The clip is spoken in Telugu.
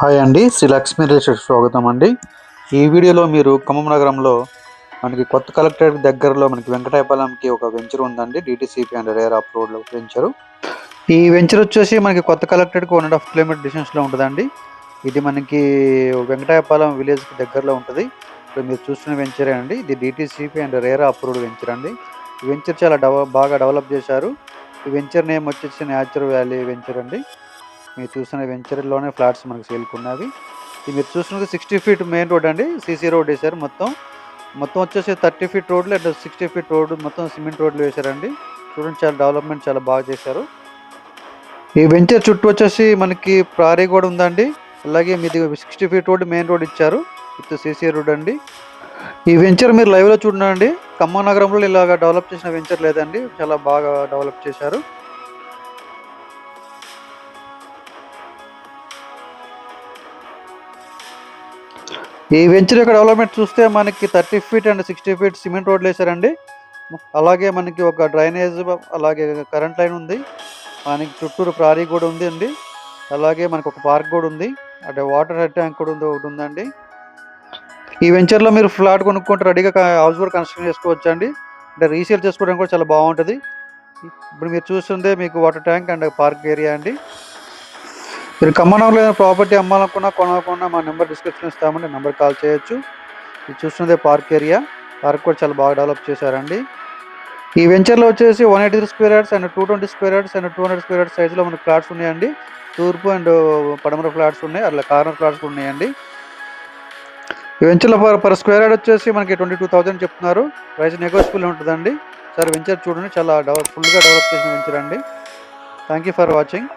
హాయ్ అండి శ్రీ లక్ష్మీ రిలేషన్ స్వాగతం అండి. ఈ వీడియోలో మీరు ఖమ్మం నగరంలో మనకి కొత్త కలెక్టరేట్ దగ్గరలో మనకి వెంకటాయపాలెంకి ఒక వెంచర్ ఉందండి డిటీసీపీ అండ్ రేర్ ఆఫ్ రోడ్లో వెంచరు. ఈ వెంచర్ వచ్చేసి మనకి కొత్త కలెక్టరేట్కి వన్ అండ్ హాఫ్ కిలోమీటర్ డిస్టెన్స్లో ఉంటుందండి. ఇది మనకి వెంకటాయపాలెం విలేజ్కి దగ్గరలో ఉంటుంది. ఇప్పుడు మీరు చూస్తున్న వెంచరే అండి ఇది DTCP and RERA approved venture అండి. ఈ వెంచర్ చాలా డెవ బాగా డెవలప్ చేశారు. ఈ వెంచర్ నేమ్ వచ్చేసి న్యాచురల్ వ్యాలీ వెంచర్ అండి. మీరు చూసిన వెంచర్లోనే ఫ్లాట్స్ మనకు సేల్ ఉన్నవి ఇది మీరు చూస్తున్నది సిక్స్టీ ఫీట్ మెయిన్ రోడ్ అండి. సీసీ రోడ్ వేశారు మొత్తం. మొత్తం వచ్చేసి థర్టీ ఫీట్ రోడ్లు అండ్ సిక్స్టీ ఫీట్ రోడ్ మొత్తం సిమెంట్ రోడ్లు వేశారండి. చూడండి చాలా డెవలప్మెంట్ చాలా బాగా చేశారు. ఈ వెంచర్ చుట్టూ వచ్చేసి మనకి ప్రారీ కూడా ఉందండి. అలాగే మీది sixty feet road main road ఇచ్చారు. విత్ సీసీ రోడ్ అండి. ఈ వెంచర్ మీరు లైవ్లో చూడండి. ఖమ్మం నగరంలో ఇలాగా డెవలప్ చేసిన వెంచర్ లేదండి. చాలా బాగా డెవలప్ చేశారు. ఈ వెంచర్ యొక్క డెవలప్మెంట్ చూస్తే మనకి thirty feet and sixty feet cement రోడ్లు వేశారండి. అలాగే మనకి ఒక డ్రైనేజ్ అలాగే కరెంట్ లైన్ ఉంది. మనకి చుట్టూరు ప్రారీ కూడా ఉంది అండి. అలాగే మనకు ఒక పార్క్ కూడా ఉంది. అంటే వాటర్ ట్యాంక్ కూడా ఉంది ఒకటి ఉందండి. ఈ వెంచర్లో మీరు ఫ్లాట్ కొనుక్కుంటే రెడీగా హౌస్ కూడా కన్స్ట్రక్షన్ చేసుకోవచ్చు అండి అంటే రీసేల్ చేసుకోవడానికి కూడా చాలా బాగుంటుంది. ఇప్పుడు మీరు చూస్తుంటే మీకు water tank and park area అండి. మీరు ఖమ్మంలో ఏదైనా ప్రాపర్టీ అమ్మాలనుకున్నా కొనాలనుకున్నా మా నెంబర్ డిస్క్రిప్షన్ ఇస్తామండి నెంబర్ కాల్ చేయొచ్చు. ఇది చూస్తున్నదే పార్క్ ఏరియా. పార్క్ కూడా చాలా బాగా డెవలప్ చేశారండి. ఈ వెంచర్లో వచ్చేసి one eighty three square yards and two twenty square yards and two hundred square yards సైజులో మన ఫ్లాట్స్ ఉన్నాయండి. తూర్పు అండ్ పడమర ఫ్లాట్స్ ఉన్నాయి. అట్లా కార్నర్ ఫ్లాట్స్ ఉన్నాయండి. ఈ వెంచర్లో పర్ పర్ స్క్వేర్ యార్డ్ వచ్చేసి మనకి ట్వంటీ టూ థౌసండ్ చెప్తున్నారు. ప్రైస్ నెగోషియబుల్ ఉంటుందండి. సార్ వెంచర్ చూడండి. చాలా డెవలప్ ఫుల్గా డెవలప్ చేసిన వెంచర్ అండి. Thank you for watching.